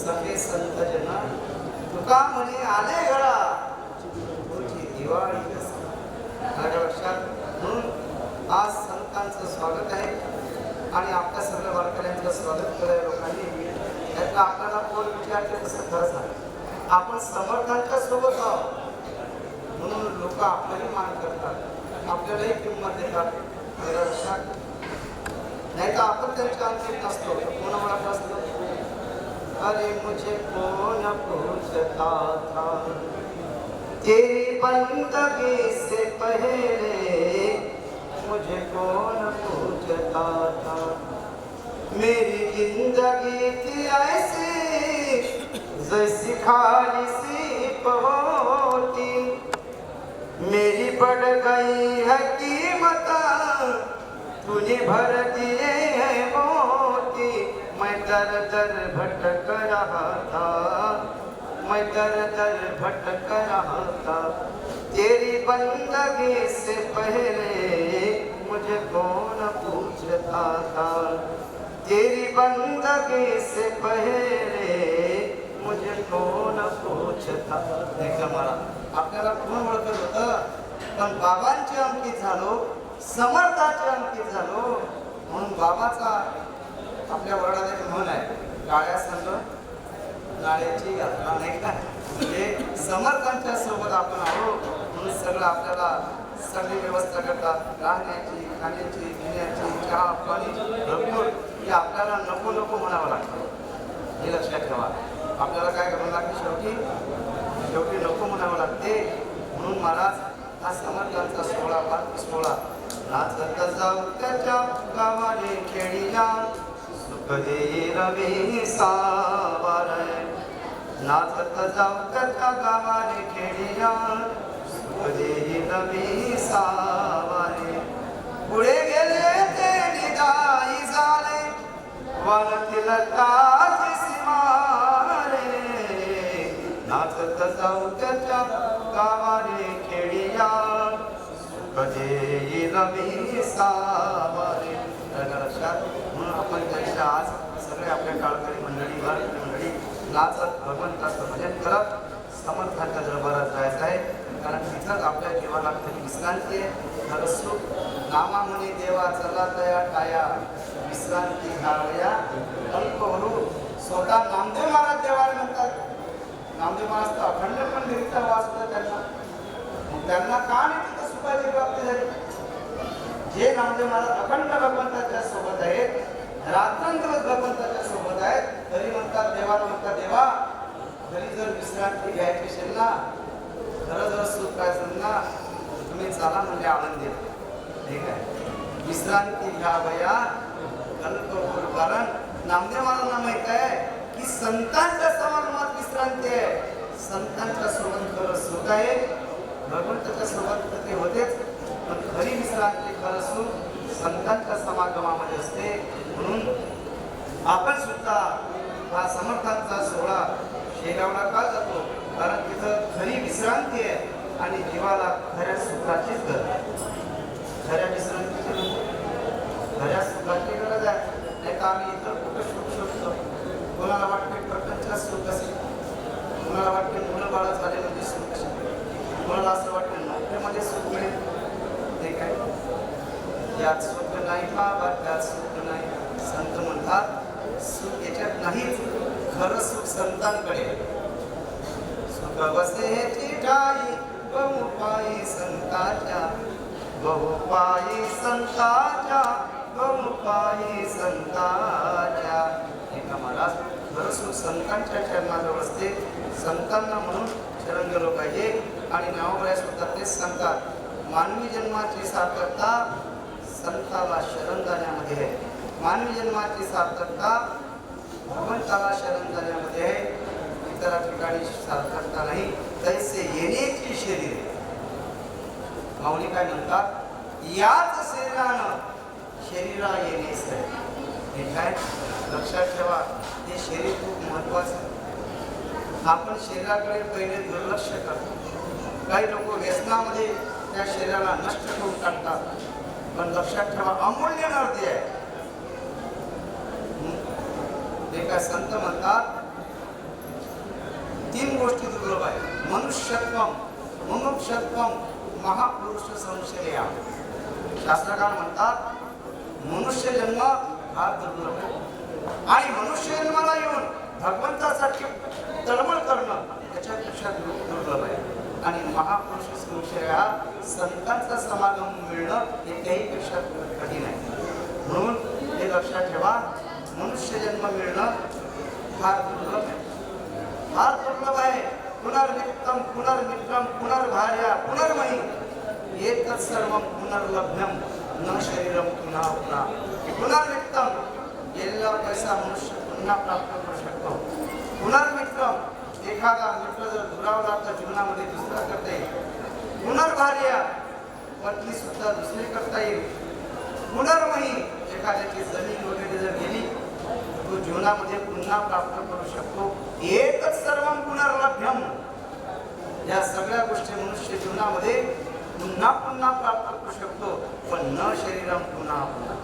सखे संत जना तुका म्हणे आले घरा तुझी दिवाळी माझ्या लक्षात म्हणून आज संतांचं स्वागत आहे. आणि आपल्या सगळ्या वारकऱ्यांचं स्वागत केलंय लोकांनी. त्यातला आपल्याला कोण विचारते तसं खरंच आहे आपण समर्थांच्या सोबत आहोत. म्हणून लोक आपलाही मान करतात. आपल्यालाही किंमत देतात. माझ्या लक्षात. नाही तर आपण त्यांच्या अंतिम नसतो. तर कोण म्हणत असतो? अरे मुझे कौन पूछता था तेरी बंदगी से पहले मुझे कौन पूछता था मेरी जिंदगी थी ऐसी जैसी खाली सी होती मेरी बढ़ गई है कीमत तूने भर दिए हैं मोती मैं दर दर भटक रहा था मैं दर दर भटक रहा था तेरी बंदगी से पहले मुझे कौन पूछता था? तेरी बंदगी से पहले मुझे कौन पूछता नाही का मला आपल्याला कोण ओळखत होतं. पण बाबांचे अंकित झालो समर्थाचे अंकित झालो. म्हणून बाबाचा आपल्या वर्णात एक म्हण आहे काळ्या संघ नाळ्याची यात्रा नाही का? म्हणजे समर्थांच्या सोबत आपण आहो म्हणून सगळं आपल्याला सगळी व्यवस्था करतात राहण्याची खाण्याची पिण्याची चहा पाणी भरपूर हे आपल्याला नको नको म्हणावं लागतं. हे लक्षात ठेवा. आपल्याला काय करावं लागतं शेवटी? शेवटी नको म्हणावं लागते. म्हणून महाराज हा समर्थांचा सोहळा पाच सोहळा. नाचत जाऊ त्याच्या गावाने खेळीला सुख रवी सावारे नाचत जाऊ त्याच्या गावाने खेळीला सुख देई रवी सावारे पुढे गेले ते निदाई झाले वनतील काठी सीमारे नाचत जाऊ त्याच्या गावाने खेडिया कधी रवी सावारे तर लक्षात म्हणून आपण त्यांच्या आज सगळे आपल्या काळकरी मंडळी मंडळी नाचत भगवंताचं भजन करत समर्थांच्या दरबारात जायचं आहे. कारण तिथंच आपल्या जीवनात खरी विश्रांती आहे? तर सुख नामा देवा चला तया टाया विश्रांती घ्यावया अल्प स्वतः नामदेव महाराज देवाला म्हणतात. नामदेव महाराज तर अखंड पण वास होता त्यांना त्यांना का नाही तिथं सुखाची प्राप्ती झाली हे नामदेव महाराज अखंड भगवंताच्या सोबत आहेत रात्रंदिवस भगवंताच्या सोबत आहेत. तरी म्हणतात देवाला म्हणतात देवा घरी जर विश्रांती घ्यायची असेल ना खरं जर सुख काय ना तुम्ही चला म्हणजे आनंद ठीक आहे? विश्रांती घ्या भया. कल्प कारण नामदेव महाराजांना माहीत आहे की संतांच्या समारंभात विश्रांती आहे. संतांच्या सोबत खरं सुख आहे. भगवंताच्या सोबत ते होतेच. पण खरी विश्रांती खरं सुख संतांच्या समागमामध्ये असते. म्हणून आपण सुद्धा हा समर्थांचा सोहळा शेगावला का जातो? कारण तिथं खरी विश्रांती आहे आणि जीवाला खऱ्या सुखाचीच गरज आहे. खऱ्या विश्रांतीची खऱ्या सुखाची गरज आहे. नाही तर आम्ही इतर कुठं सुख शोधतो? कोणाला वाटते प्रपंचात सुख असेल? कोणाला वाटते मुलं बाळा झाले म्हणजे सुख असेल? कोणाला असं वाटतं नोकरीमध्ये सुख मिळेल? यात सुख नाही बाबा त्यात सुख नाही. संत म्हणतात सुख याच्यात नाही खरं सुख संतांकडे. आहे. सुख बसेची ठाई बहुपायी संताच्या. बहुपायी संताच्या बहुपायी संताच्या. हे महाराज खरं सुख संतांच्या चरणाजवळ असते. संतांना म्हणून शरण गेलो पाहिजे आणि नावबऱ्या सुद्धा तेच सांगतात. मानवी जन्माची सार्थकता संताला शरण जाण्यामध्ये आहे. मानवी जन्माची सार्थकता भगवंताला शरण जाण्यामध्ये आहे. इतर ठिकाणी सार्थकता नाही. तैसे येण्याची शरीर आहे. माऊली काय म्हणतात? याच शरीरानं शरीरा येणेच हे काय? लक्षात ठेवा. हे शरीर खूप महत्वाचं आहे. आपण शरीराकडे पहिले दुर्लक्ष करतो. काही लोक व्यसनामध्ये त्या शरीराला नष्ट करून टाकतात. पण लक्षात ठेवा अमूल्य नरती आहे. हं? काय संत म्हणतात तीन गोष्टी दुर्लभ आहे मनुष्यत्वम मनुष्यत्वम महापुरुष संशया शास्त्रकार म्हणतात मनुष्य जन्म हा दुर्लभ आहे. आणि मनुष्य जन्माला येऊन भगवंतासाठी तळमळ करणं त्याच्यापेक्षा दुर्लभ आहे. आणि महापुरुष संशय संतांचा समागम मिळणं हे त्याहीपेक्षा कठीण आहे. म्हणून हे लक्षात ठेवा मनुष्य जन्म मिळणं फार दुर्लभ आहे. फार दुर्लभ आहे. पुनर्नित्यम पुनर्मित्रम पुनर्भार्या पुनर्मयी. एकच सर्व पुनर्लभ्यम न शरीरम पुन्हा पुन्हा पुनर्नित्यम गेलेला पैसा मनुष्य पुन्हा प्राप्त करू शकतो. पुनर्मित्रम एखादा मित्र जर दुरावला जीवनामध्ये दुसरा करता येईल. पुनर्भार्य पत्नी सुद्धा दुसरी करता येईल. पुनर्मयी एखाद्याची जमीन वगैरे जर गेली तो जीवनामध्ये पुन्हा प्राप्त करू शकतो. एकच सर्व पुनर्लभ्यम या सगळ्या गोष्टी मनुष्य जीवनामध्ये पुन्हा पुन्हा प्राप्त करू शकतो पण न शरीरम पुन्हा पुन्हा.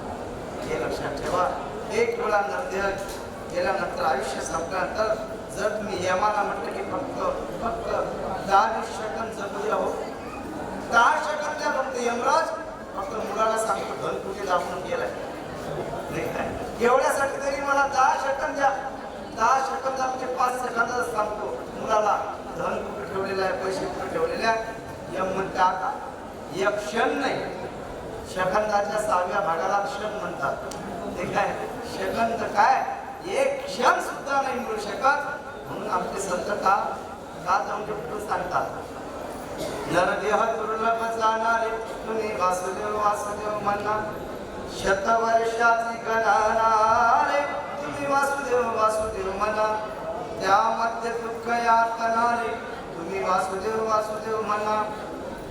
हे लक्षात ठेवा. एक वेळा नरदेह गेल्यानंतर आयुष्य संपल्यानंतर जर तुम्ही यमाला म्हटलं की फक्त फक्त दहा वीस सेकंद जगू द्या हो दहा सेकंद फक्त यमराज. फक्त मुलाला सांगतो धन कुठे दाखवून गेलाय? एवढ्यासाठी तरी मला दहा सेकंद द्या. दहा सेकंद म्हणजे पाच सेकंदात सांगतो मुलाला. धन कुठे ठेवलेलं आहे? पैसे कुठे ठेवलेले आहे? यम म्हणते आता एक क्षण नाही. सेकंदाच्या सहाव्या भागाला क्षण म्हणतात. ते काय सेकंद काय? एक क्षण सुद्धा नाही मिळू शकत. म्हणून आमचे संत का का जाऊन कुठं सांगतात. नरदेह दुर्लभ जाणारे तुम्ही वासुदेव वासुदेव म्हणा शतवर्षाची गणारे तुम्ही वासुदेव वासुदेव म्हणा त्यामध्ये दुःख यातनारे तुम्ही वासुदेव वासुदेव म्हणा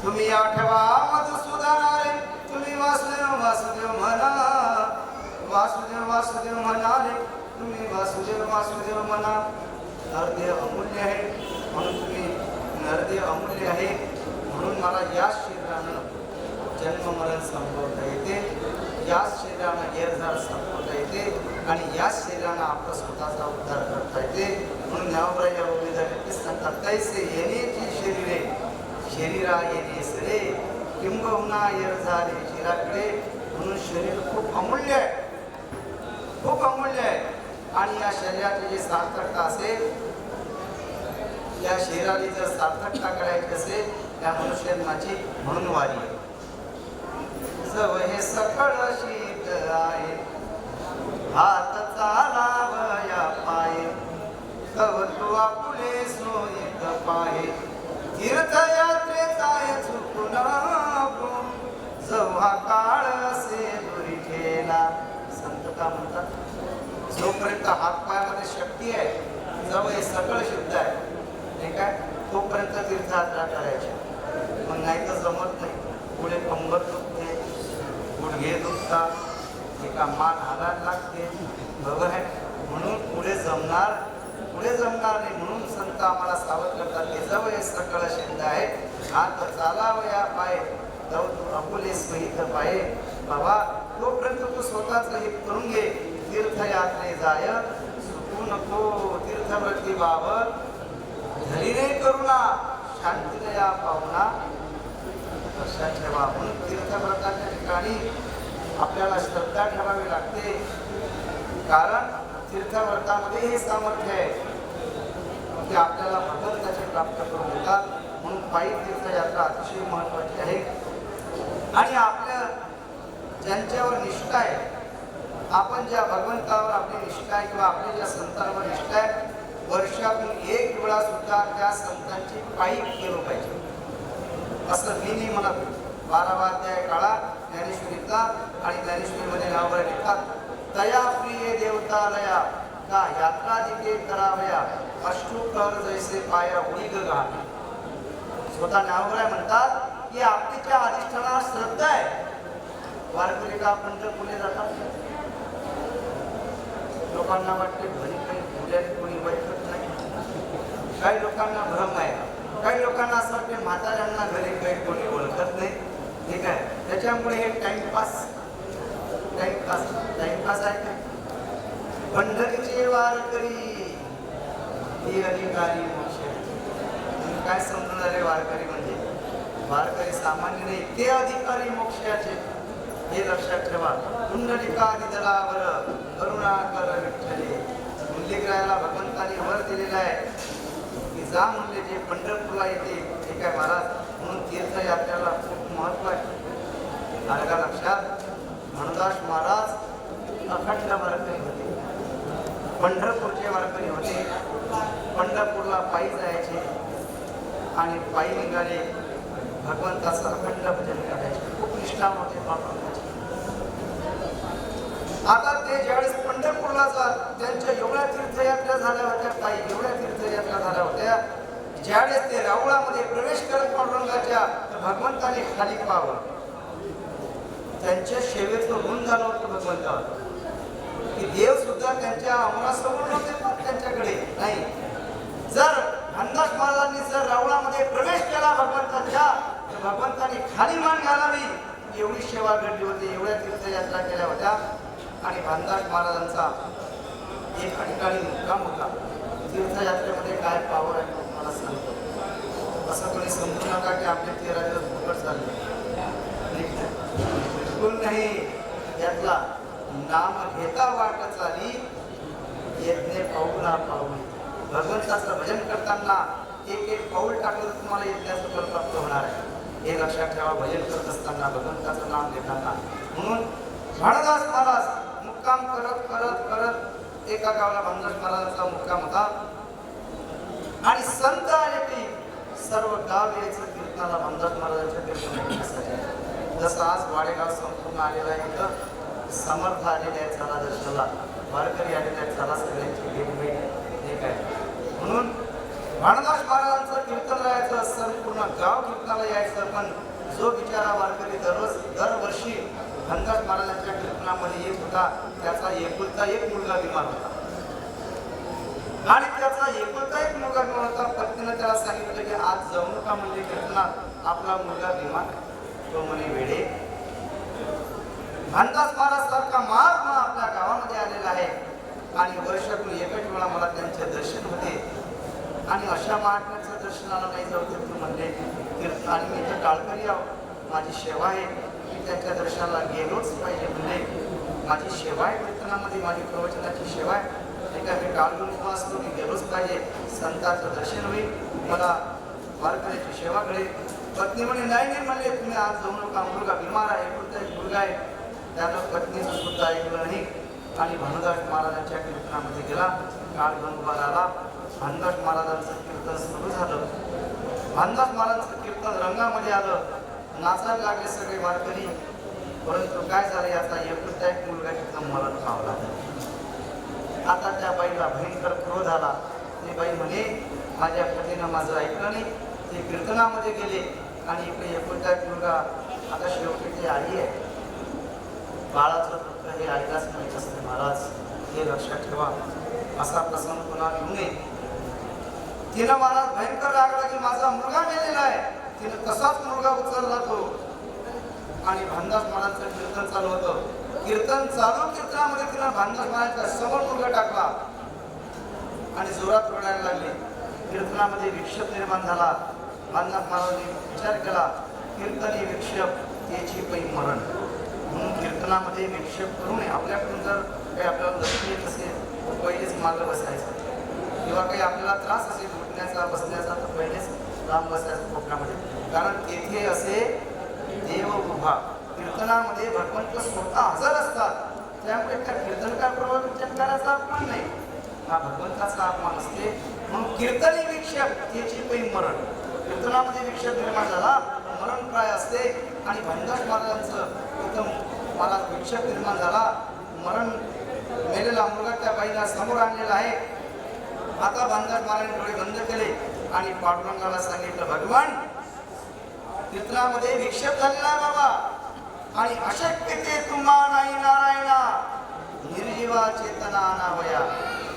तुम्ही आठवा मधुसूदनारे तुम्ही वासुदेव वासुदेव म्हणा वासुदेव वासुदेव म्हणाले तुम्ही वासुदेव वासुदेव म्हणा नरदेह अमूल्य आहे. म्हणून तुम्ही नरदेह अमूल्य आहे. म्हणून मला या शरीरानं जन्ममरण संपवता येते. याच शरीरानं येरझार संपवता येते. आणि याच शरीरानं आपला स्वतःचा उद्धार करता येते. म्हणून ज्ञानोबा या ओळीमध्ये सांगतात कैसे येण्याची शरीरे? शरीरा येणे सरे? किंबहुना येरझारे शरीराकडे म्हणून शरीर खूप अमूल्य आहे. खूप अमूल्य आहे. आणि या शरीराची जी सार्थकता असेल या शरीराची जर सार्थकता करायची असेल त्या मनुष्यांची म्हणून वारी आहे हे सकळ शीत आहे हात चालावया पाये तव तू आपुले सोयीत पाहे तीर्थयात्रेचा चुकून सव्हा काळ असे दुरी ठेला. संतता म्हणतात? जोपर्यंत हातपायामध्ये शक्ती आहे जवळ हे सगळं शुद्ध आहे. ठीक काय तोपर्यंत तीर्थयात्रा करायची. मग नाही तर जमत नाही. पुढे कंबर दुखते गुडघे दुखतात. एका मान हालायला लागते. बरोबर आहे? म्हणून पुढे जमणार पुढे जमणार नाही म्हणून संत आम्हाला सावध करतात की जवळ हे सकळ शिंद आहे. हात चालावया पाय जाऊ तू अपुले स्मित पाय. बाबा तोपर्यंत तू स्वतःच हे करून घे. तीर्थयात्रे जाय सुटू नको तीर्थव्रती बाबत धरीने करुणा शांतिदया पाहुणा। लक्षात ठेवा म्हणून तीर्थव्रताच्या ठिकाणी आपल्याला श्रद्धा ठेवावी लागते। कारण तीर्थव्रतामध्ये हे सामर्थ्य आहे। की आपल्याला भगवंताचे प्राप्त करून देतात। म्हणून पायी तीर्थयात्रा अतिशय महत्वाची आहे। आणि आपल्या ज्यांच्यावर निष्ठा आहे आपण ज्या भगवंतावर आपली निष्ठा आहे किंवा आपल्या ज्या संतांवर निष्ठा आहे वर्षातून एक वेळा सुद्धा त्या संतांची पायी गेलो पाहिजे. असं मी नाही म्हणत. बारावाध्याय काळा ज्ञानेश्वरीचा आणि ज्ञानेश्वरीमध्ये नावबरे लिहितात तया प्रिय देवतालया का यात्रा जिथे करावया? अष्टुकर जैसे पाया उडी गा स्वतः नावराय म्हणतात की आपली त्या अधिष्ठानावर श्रद्धा आहे. वारकरी का पंढरपुरे जातात? लोकांना वाटते घरी काही पुण्यात कोणी बैठत नाही. काही लोकांना भ्रम आहे. काही लोकांना असं वाटते म्हाताऱ्यांना घरी काही कोणी ओळखत नाही. ठीक आहे त्याच्यामुळे हे टाइमपास टाइमपास टाइमपास आहे का? पंढरीचे वारकरी ही अधिकारी मोक्ष. काय समजणारे वारकरी म्हणजे? वारकरी सामान्य नाही ते अधिकारी मोक्षाचे हे लक्षात ठेवा. कुंडलिकादी दलावर करुणाकर विठ्ठले. मुंडलिकरायाला भगवंताने वर दिलेला आहे. की जा म्हणले जे पंढरपूरला येते ते काय महाराज? म्हणून तीर्थयात्रेला खूप महत्त्व आहे. आलं लक्षात. म्हणदास महाराज अखंड वारकरी होते. पंढरपूरचे वारकरी होते. पंढरपूरला पायी जायचे. आणि पायी निघाले. भगवंताचं अखंड भजन करायचे. खूप निष्ठा होते बाबांचे. आता ते ज्यावेळेस पंढरपूरला जात त्यांच्या एवढ्या तीर्थयात्रा झाल्या होत्या काही एवढ्या तीर्थयात्रा झाल्या होत्या ज्यावेळेस ते रावळामध्ये प्रवेश करत पांडुरंगाच्या तर भगवंताने खाली पाहावं त्यांच्या सेवेचं ऋण झालं होतं भगवंतावर. की देव सुद्धा त्यांच्या अमरासमोर नव्हते पण त्यांच्याकडे. नाही. जर अंदाज महाराजांनी जर रावणामध्ये प्रवेश केला भगवंताच्या तर भगवंताने खाली मान घालावी. एवढी सेवा घडली होती एवढ्या तीर्थयात्रा केल्या होत्या. आणि भानदास महाराजांचा एका ठिकाणी मुक्काम होता तीर्थयात्रेमध्ये काय पावर आहे मला सांगतो असं कोणी समजू नका की आपले तेरा दिवस फुकट झाले बिलकुल नाही यातला नाम घेता वाट चाली यज्ञ पाऊला पाऊल भगवंताचं भजन करताना एक एक पाऊल टाकलं तुम्हाला यज्ञाचं फल प्राप्त होणार आहे हे लक्षात ठेवा भजन करत असताना भगवंताचं नाम घेताना म्हणून भाणदास महाराज मुक्काम करत करत करत एका गावाला भानदास महाराजांचा मुक्काम होता. आणि संत आले की सर्व गाव यायचं कीर्तनाला भानदास महाराजांच्या कीर्तन जसं आज वाडेगाव संपूर्ण आलेला आहे इथं समर्थ आलेले आहेत चला दर्शनाला. वारकरी आलेले आहेत झाला सगळ्यांची भेटभेट एक हे काय? म्हणून भानदास महाराजांचं कीर्तन राहायचं संपूर्ण गाव कीर्तनाला यायचं पण जो बिचारा वारकरी दररोज दरवर्षी भानदास महाराजांच्या कीर्तनामध्ये एक होता. त्याचा एकुलता एक मुलगा बिमार होता. आणि त्याचा एकुलता एक मुलगा बिमार होता. पत्नीनं त्याला सांगितलं की आज जाऊ नका म्हणजे कीर्तनात आपला मुलगा बिमार तो म्हणे वेळे भानदास महाराज सारखा महात्मा आपल्या गावामध्ये आलेला आहे. आणि वर्षातून एकच वेळा मला त्यांचे दर्शन होते. आणि अशा महात्म्याचं दर्शनाला नाही जाऊ तर तू म्हणले. कीर्तन आणि मी इथं टाळकरी आहो. माझी सेवा आहे. त्यांच्या दर्शनाला गेलोच. पाहिजे म्हणजे माझी सेवा आहे कीर्तनामध्ये माझी प्रवचनाची सेवा आहे. ते काय मी टाळगुण असतो मी गेलोच पाहिजे. संतांचं दर्शन होईल मला वारकऱ्याची सेवा कळेल पत्नी म्हणे नाही नाही म्हणले तुम्ही आज जाऊ नका. मुलगा बिमार आहे कोणता एक मुलगा आहे? त्यानं पत्नीचं सुद्धा ऐकलं नाही. आणि भानुदास महाराजांच्या कीर्तनामध्ये गेला. काळ गंगोबार आला भानुदास महाराजांचं कीर्तन सुरू झालं. भानुदास महाराजांचं कीर्तन रंगामध्ये आलं. नाचायला लागले सगळे वारकरी. परंतु काय झालं याचा एकुलता एक मुलगा तिथं मरण पावला आता त्या बाईला भयंकर क्रोध आला. ती बाई म्हणे माझ्या पतीनं माझं ऐकलं नाही. ते कीर्तनामध्ये गेले आणि इकडे एकुलता एक मुलगा आता शेवटी ते आई आहे. बाळाचं दुःख हे आईलाच माहीत असते महाराज. हे लक्षात ठेवा. असा प्रसंग पुन्हा घेऊ नये. तिनं महाराज भयंकर लागला की माझा मुलगा मेलेला आहे. तिनं तसाच मुलगा उचलला तो. आणि भानदास महाराजचं कीर्तन चालू होतं. कीर्तन चालू कीर्तनामध्ये तिला भानदास महाराजचा समोर मुलगा टाकला. आणि जोरात रडायला लागले. कीर्तनामध्ये विक्षेप निर्माण झाला. भानदास महाराजांनी विचार केला कीर्तन हे विक्षेप त्याची पै मरण. म्हणून कीर्तनामध्ये विक्षेप करू नये आपल्याकडून जर काही आपल्याला लक्ष येत असेल पहिलेच मार्ग बसायचं. किंवा काही आपल्याला त्रास असेल उठण्याचा बसण्याचा तर पहिलेच लांब असल्याचं कोकणामध्ये. कारण तेथे असे देव उभा कीर्तनामध्ये भगवंत स्वतः हजर असतात. त्यामुळे त्या कीर्तनकार प्रभाव कीर्तनकाराचा अपमान नाही. हा भगवंताचा अपमान असते. म्हणून कीर्तनी विक्षेप त्याची पै मरण. कीर्तनामध्ये विक्षेप निर्माण झाला मरण काय असते. आणि भंडास महाराजांचं एकदम मला विक्षेप निर्माण झाला. मरण मेलेला मुलगा त्या बाईला समोर आणलेला आहे. आता भानदास महाराजांनी डोळे बंद केले. आणि पांडुरंगाला सांगितलं भगवान चित्रामध्ये विक्षेप झालेला बाबा. आणि अशक्य ते तुम्हा नाही नारायणा. निर्जीवा चेतना अनावया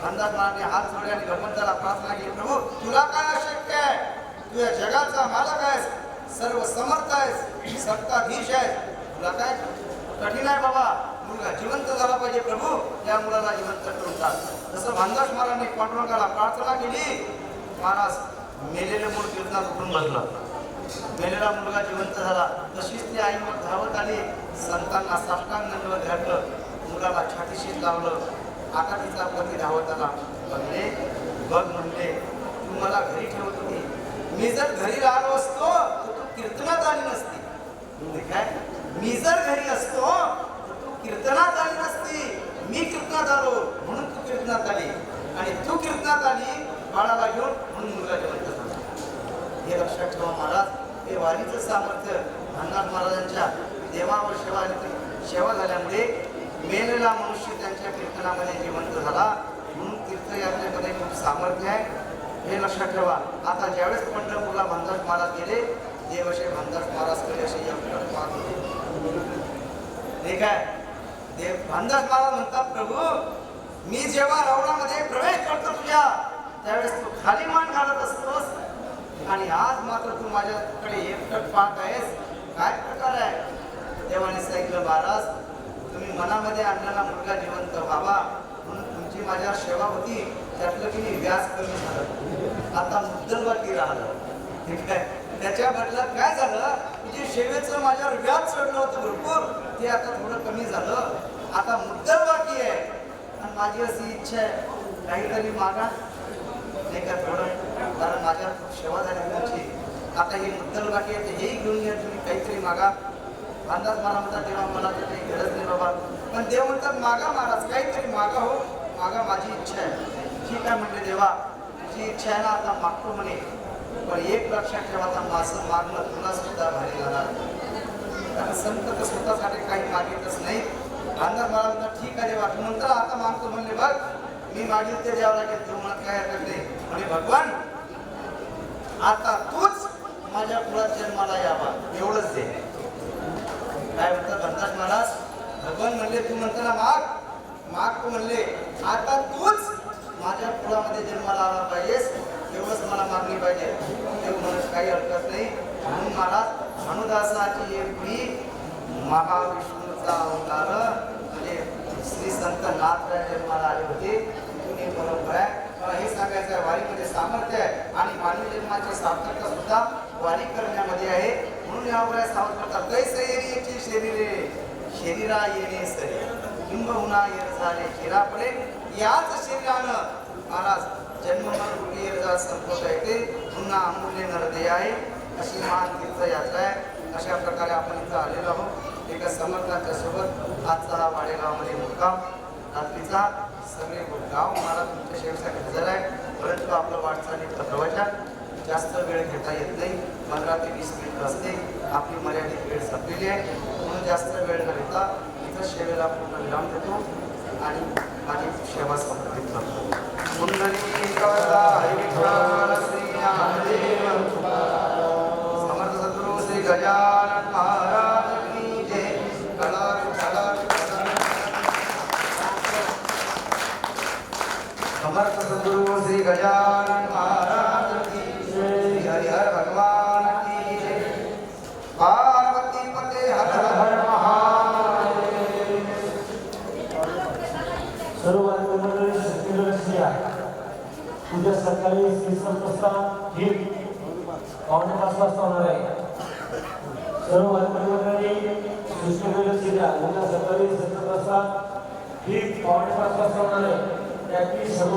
भानदास हात जोडले आणि भगवंताला प्रार्थना केली प्रभू तुला काय अशक्य आहे? तुझ्या जगाचा मालक आहेस. सर्व समर्थ आहेस. सत्ताधीश आहेस. तुला काय कठीण आहे बाबा? मुलगा जिवंत झाला पाहिजे प्रभू. या मुलाला जिवंत करून टाक. जसं भानदास महाराजांनी पांडुरंगाला प्रार्थना केली. महाराज मेलेलं मूळ कीर्तनात उठून बसलं? मेलेला मुलगा जिवंत झाला. तशीच ती आई मग धावत आली. संतांना साष्टांग दंडवत घातलं. मुलाला छातीशीत लावलं. आता तिचा पती धावत आला. म्हणले बघ म्हणले तू मला घरी ठेवत होती. मी जर घरी आलो असतो तर तू कीर्तनात आली नसती. म्हणजे काय? मी जर घरी असतो तर तू कीर्तनात आली नसती. मी कीर्तनात आलो म्हणून तू कीर्तनात आली. आणि तू कीर्तनात आणि बाळाला घेऊन म्हणून मुलगा जिवंत झाला हे लक्षात ठेवा महाराज हे वारीचं सामर्थ्य भांडार महाराजांच्या देवावर सेवा सेवा झाल्यामुळे मेलेला मनुष्य त्यांच्या कीर्तनामध्ये जिवंत झाला. म्हणून तीर्थयात्रेमध्ये खूप सामर्थ्य आहे. हे लक्षात ठेवा. आता ज्यावेळेस पंढरपूरला भांडार महाराज गेले देवशे भांडार महाराजकडे असे काय? देव भांडार महाराज म्हणतात प्रभू मी जेव्हा रावणामध्ये प्रवेश करतो तुझ्या त्यावेळेस तू खाली मान घालत असतोस. आणि आज मात्र तू माझ्याकडे एकटक पाहत आहेस. काय प्रकार आहे? देवाने सांगितलं महाराज तुम्ही मनामध्ये आणलेला मुलगा जिवंत व्हावा म्हणून तुमची माझ्या सेवा होती. त्यातलं की मी व्याज कमी झालं. आता मुद्दल बाकी राहिलं. ठीक आहे. त्याच्या बदल्यात काय झालं? की जे सेवेचं माझ्यावर व्याज चढलं होतं भरपूर ते आता थोडं कमी झालं. आता मुद्दल बाकी आहे. आणि माझी अशी इच्छा आहे. काहीतरी मागा. नाही का थोडं कारण माझ्या खूप सेवा झाली तुमची. आता ही मुद्दल बाकी आहे ते हेही घेऊन घ्या तुम्ही काहीतरी मागा. अंदाज मला म्हणतात तेव्हा मला तर काही गरज नाही बाबा. पण देव म्हणतात मागा महाराज काहीतरी मागा हो. मागा माझी इच्छा आहे. ठीक आहे म्हणते देवा तुझी इच्छा आहे ना आता मागतो म्हणे. पण एक लक्षात ठेवा आता माझं मागणं पुन्हा सुद्धा भारी जाणार कारण संत तर स्वतःसाठी काही मागितच नाही. अंदाज मला म्हणतात ठीक आहे देवा तू आता मागतो म्हणले बघ मी मागील ते द्यावं लागेल तू म्हणत काय हरकत नाही. म्हणे भगवान आता तूच माझ्या कुळात जन्माला यावा. एवढंच दे. काय म्हणतात भंडार महाराज भगवान म्हणले तू म्हणताना माग. माग तू म्हणले आता तूच माझ्या कुळामध्ये जन्माला आला पाहिजेस. एवढंच मला मागणी पाहिजे. ते म्हणत काही हरकत नाही. म्हणून महाराज अनुदासाची एक मी महाविष्णूचा अहंकार म्हणजे श्री संत नाथराय जन्माला आले होते. जुनी परंपरा आहे मला हे सांगायचं आहे वारीमध्ये सामर्थ्य आहे आणि मानवी जन्माची सार्थकता सुद्धा वारी करण्यामध्ये आहे. म्हणून यावर सावध करतात कैसे येणे शरीरे? शरीरा येणे सरी. किंबहुना येर झाले शिरापडे याच शरीरानं महाराज जन्म मरण येर संपवता येते. पुन्हा अमूल्य नरदे आहे. अशी महान तीर्थयात्रा आहे. अशा प्रकारे आपण इथं आलेलो आहोत. एका समर्थांच्या सोबत आजचा हा वाडेगावमध्ये मुक्काम. रात्रीचा सगळे गाव मला तुमच्या शेवटसाठी हजर आहे. परंतु आपलं वाटचालीचं प्रवचन. जास्त वेळ घेता येत नाही. पंधरा ते वीस मिनिट असते. आपली मर्यादित वेळ संपलेली आहे. म्हणून जास्त वेळ न घेता इथं सेवेला पूर्ण विराम देतो आणि माझी सेवा समर्पित करतो. समर्थ सद्गुरु श्री गजा महाराज की जय कला विठ्ठला विठ्ठला. समर्थ सद्गुरु श्री गजानन महाराज की जय। श्री हरिहर भगवान की जय। पार्वती पते हर हर महादेव। सर्व मंडळी शक्तीला उद्या सकाळी श्री संत ही पावणे पाच वाजता होणार आहे सर्व मंडळी शिष्टवेळ उद्या सकाळी सतत वाजता ही पावणे पाच वाजता होणार आहे. त्याची सर्व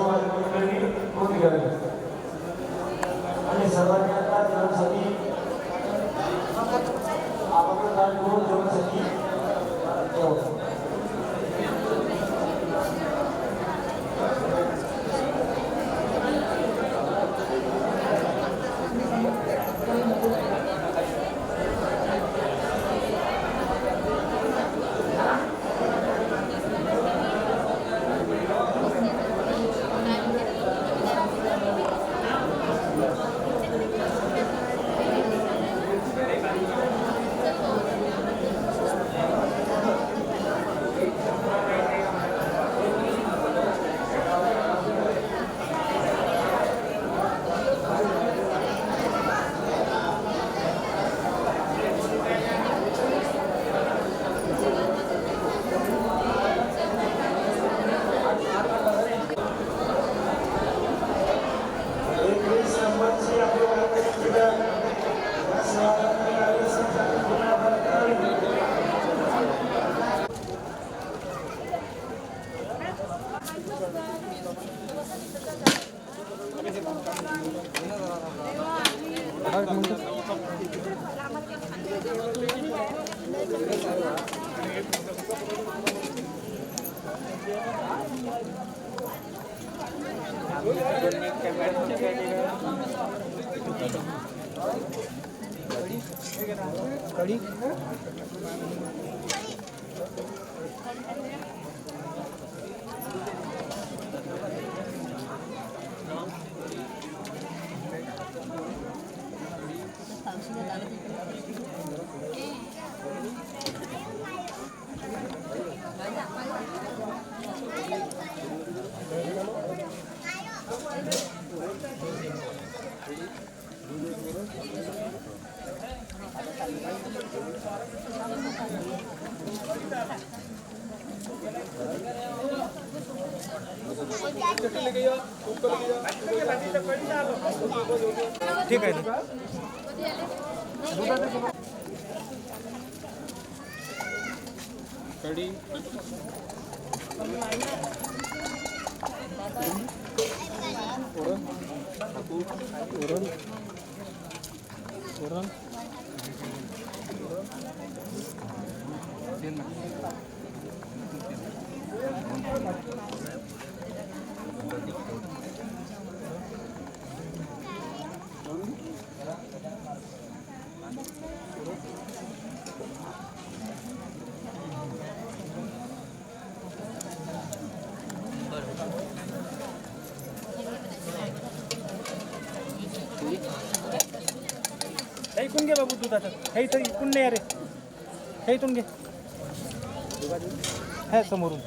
¿Qué es ठीक आहे ना. कढी. हे बाबू दुधाचं. हे इथं इकडून नाही अरे हे इथून घे. हे समोरून.